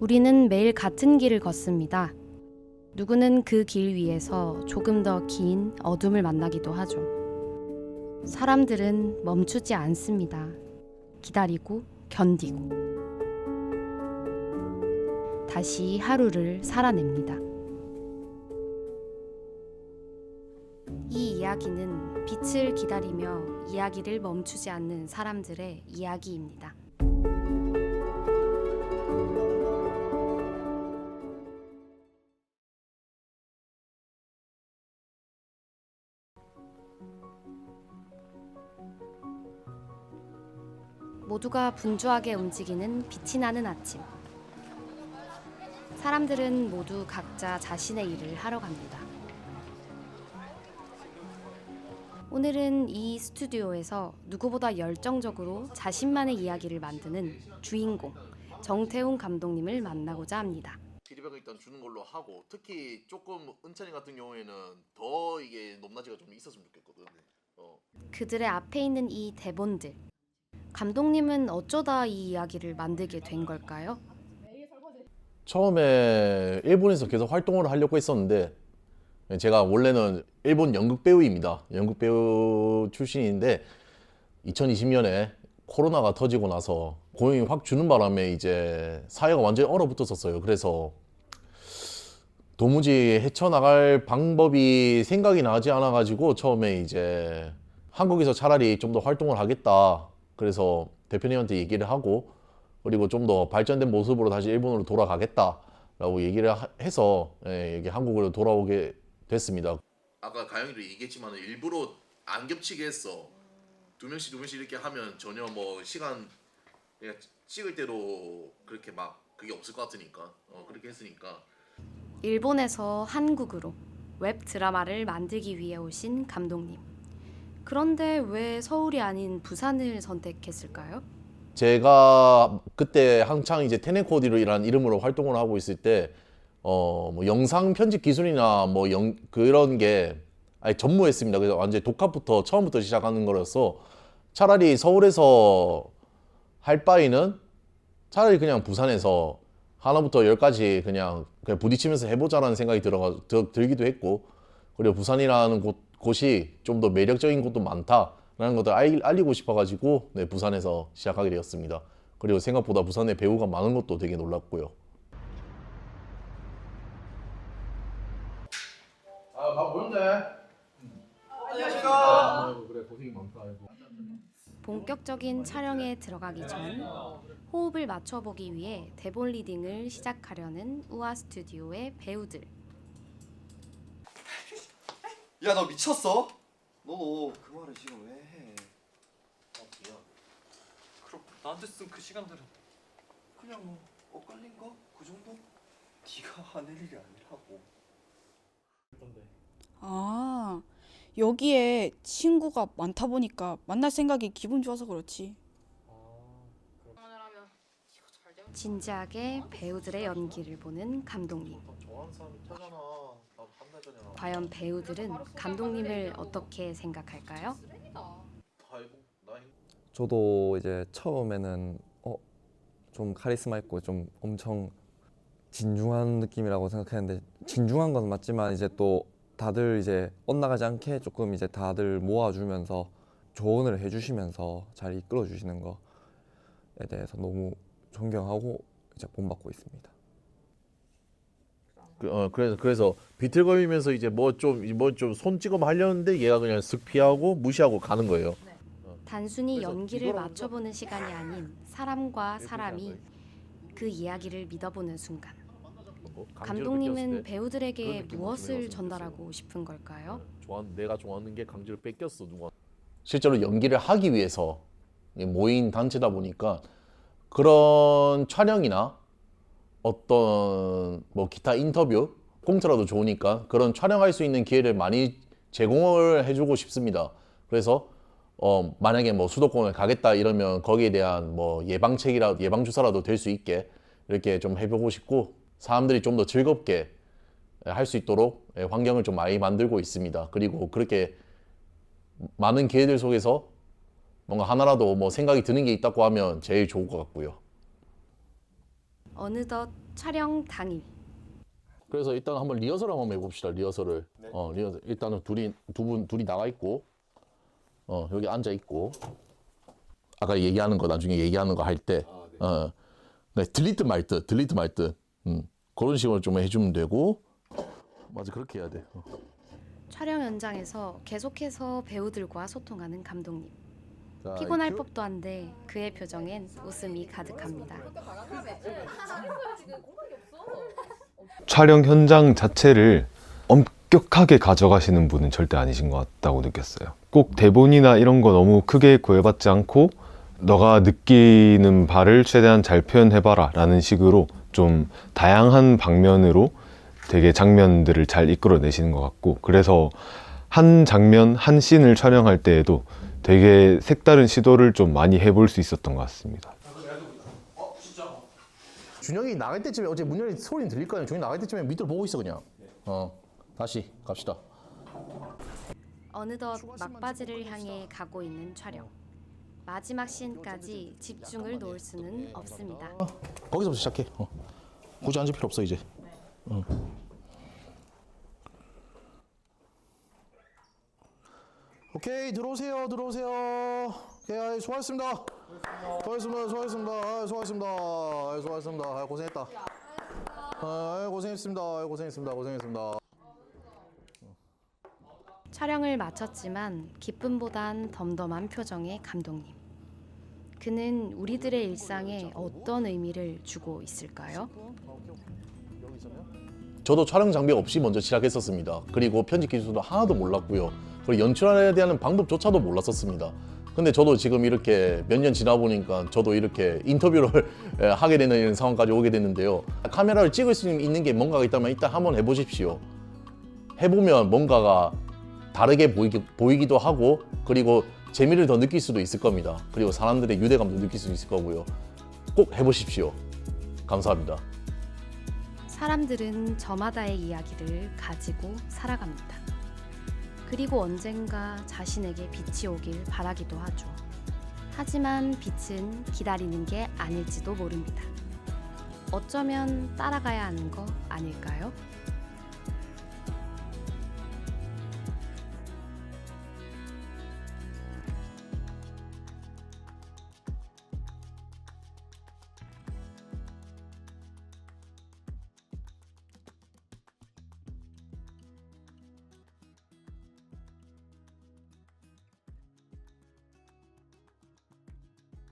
우리는 매일 같은 길을 걷습니다. 누구는 그 길 위에서 조금 더 긴 어둠을 만나기도 하죠. 사람들은 멈추지 않습니다. 기다리고 견디고 다시 하루를 살아냅니다. 이 이야기는 빛을 기다리며 이야기를 멈추지 않는 사람들의 이야기입니다. 모두가 분주하게 움직이는 빛이 나는 아침. 사람들은 모두 각자 자신의 일을 하러 갑니다. 오늘은 이 스튜디오에서 누구보다 열정적으로 자신만의 이야기를 만드는 주인공 정태웅 감독님을 만나고자 합니다. 피드백을 일단 주는 걸로 하고 특히 조금 은찬이 같은 경우에는 더 이게 높낮이가 좀 있었으면 좋겠거든. 어. 그들의 앞에 있는 이 대본들. 감독님은 어쩌다 이 이야기를 만들게 된 걸까요? 처음에 일본에서 계속 활동을 하려고 했었는데 제가 원래는 일본 연극 배우입니다. 연극 배우 출신인데 2020년에 코로나가 터지고 나서 고용이 확 주는 바람에 이제 사회가 완전히 얼어붙었었어요. 그래서 도무지 헤쳐나갈 방법이 생각이 나지 않아 가지고 처음에 이제 한국에서 차라리 좀 더 활동을 하겠다. 그래서 대표님한테 얘기를 하고 그리고 좀 더 발전된 모습으로 다시 일본으로 돌아가겠다라고 얘기를 하- 해서 예, 이게 한국으로 돌아오게 됐습니다. 아까 가영이도 얘기했지만 일부러 안 겹치게 했어. 두 명씩 두 명씩 이렇게 하면 전혀 뭐 시간 찍을 때도 그렇게 막 그게 없을 것 같으니까 어, 그렇게 했으니까 일본에서 한국으로 웹 드라마를 만들기 위해 오신 감독님. 그런데 왜 서울이 아닌 부산을 선택했을까요? 제가 그때 한창 이제 테네코디로이라는 이름으로 활동을 하고 있을 때, 어, 뭐 영상 편집 기술이나 뭐 영, 그런 게 아예 전무했습니다. 그래서 완전 히 독학부터 처음부터 시작하는 거라서 차라리 서울에서 할 바에는 차라리 그냥 부산에서 하나부터 열까지 그냥, 그냥 부딪히면서 해보자라는 생각이 들어가, 들, 들기도 했고, 그리고 부산이라는 곳, 곳이 좀 더 매력적인 곳도 많다라는 것을 알, 알리고 싶어가지고 네, 부산에서 시작하게 되었습니다. 그리고 생각보다 부산에 배우가 많은 것도 되게 놀랐고요. 아, 밥 보는데? 안녕하십니까. 아, 그래 고생이 많다. 이거. 본격적인 촬영에 들어가기 전 호흡을 맞춰보기 위해 대본 리딩을 시작하려는 우아 스튜디오의 배우들. 야 너 미쳤어? 너 그 말을 지금 왜 해? 그럼 나한테 쓴 그 시간들은 그냥 뭐 엇갈린 거? 그 정도? 네가 하는 일이 아니라고 아, 여기에 친구가 많다 보니까 만날 생각이 기분 좋아서 그렇지. 진지하게 배우들의 연기를 보는 감독님. 좋아하는 사람 있잖아. 과연 배우들은 감독님을 어떻게 생각할까요? 저도 이제 처음에는 어, 좀 카리스마 있고 좀 엄청 진중한 느낌이라고 생각했는데 진중한 건 맞지만 이제 또 다들 이제 엇나가지 않게 조금 이제 다들 모아주면서 조언을 해주시면서 잘 이끌어 주시는 거에 대해서 너무 존경하고 이제 본받고 있습니다. 그, 어, 그래서 그래서 비틀거리면서 이제 뭐 좀 뭐 좀 손찌검 하려는데 얘가 그냥 쓱 피하고 무시하고 가는 거예요. 단순히 그래서 연기를 이거를 맞춰보는 시간이 아닌 사람과 사람이 그 이야기를 믿어보는 순간. 뭐 강제로 감독님은 뺏겼을 때 그런 배우들에게 무엇을 전달하고 싶은 걸까요? 좋아 내가 좋아하는 게 강제로 뺏겼어 누가 실제로 연기를 하기 위해서 모인 단체다 보니까 그런 촬영이나 어떤 뭐 기타 인터뷰 공짜라도 좋으니까 그런 촬영할 수 있는 기회를 많이 제공을 해주고 싶습니다. 그래서 어 만약에 뭐 수도권을 가겠다 이러면 거기에 대한 뭐 예방책이라 예방 주사라도 될 수 있게 이렇게 좀 해보고 싶고 사람들이 좀 더 즐겁게 할 수 있도록 예, 환경을 좀 많이 만들고 있습니다. 그리고 그렇게 많은 기회들 속에서 뭔가 하나라도 뭐 생각이 드는 게 있다고 하면 제일 좋을 것 같고요. 어느덧 촬영 당일. 그래서 일단 한번 리허설 한번 해봅시다. 리허설을. 어, 리허설. 일단은 둘이 두 분 둘이 나가 있고, 어 여기 앉아 있고. 아까 얘기하는 거 나중에 얘기하는 거 할 때, 어, 네, 들리듯 말 듯, 들리듯 말 듯. 음, 그런 식으로 좀 해주면 되고. 맞아, 그렇게 해야 돼. 어. 촬영 현장에서 계속해서 배우들과 소통하는 감독님. 자, 피곤할 큐. 법도 한데 그의 표정엔 웃음이 가득합니다. 촬영 현장 자체를 엄격하게 가져가시는 분은 절대 아니신 것 같다고 느꼈어요. 꼭 대본이나 이런 거 너무 크게 구애받지 않고 너가 느끼는 바를 최대한 잘 표현해봐라 라는 식으로 좀 다양한 방면으로 되게 장면들을 잘 이끌어내시는 것 같고 그래서 한 장면, 한 씬을 촬영할 때에도 되게 색다른 시도를 좀 많이 해볼 수 있었던 것 같습니다. 준영이 나갈 때쯤에 어제 문 열린 소리 들릴 거 아니야. 준영이 나갈 때쯤에 밑으로 보고 있어 그냥. 어, 다시 갑시다. 어느덧 막바지를 향해 가고 있는 촬영. 마지막 씬까지 집중을 놓을 수는 없습니다. 거기서부터 시작해. 어. 굳이 앉을 필요 없어 이제. 어. 오케이 들어오세요 들어오세요. 오케이 수고하셨습니다. 수고하셨습니다 수고하셨습니다 수고하셨습니다 수고하셨습니다 고생했다. 고생했습니다 고생했습니다 고생했습니다. 촬영을 마쳤지만 기쁨보단 덤덤한 표정의 감독님. 그는 우리들의 일상에 어떤 의미를 주고 있을까요? 저도 촬영 장비 없이 먼저 시작했었습니다. 그리고 편집 기술도 하나도 몰랐고요. 그리고 연출에 대한 방법조차도 몰랐었습니다. 근데 저도 지금 이렇게 몇 년 지나 보니까 저도 이렇게 인터뷰를 예, 하게 되는 이런 상황까지 오게 됐는데요. 카메라를 찍을 수 있는 게 뭔가가 있다면 일단 한번 해보십시오. 해보면 뭔가가 다르게 보이기, 보이기도 하고 그리고 재미를 더 느낄 수도 있을 겁니다. 그리고 사람들의 유대감도 느낄 수 있을 거고요. 꼭 해보십시오. 감사합니다. 사람들은 저마다의 이야기를 가지고 살아갑니다. 그리고 언젠가 자신에게 빛이 오길 바라기도 하죠. 하지만 빛은 기다리는 게 아닐지도 모릅니다. 어쩌면 따라가야 하는 거 아닐까요?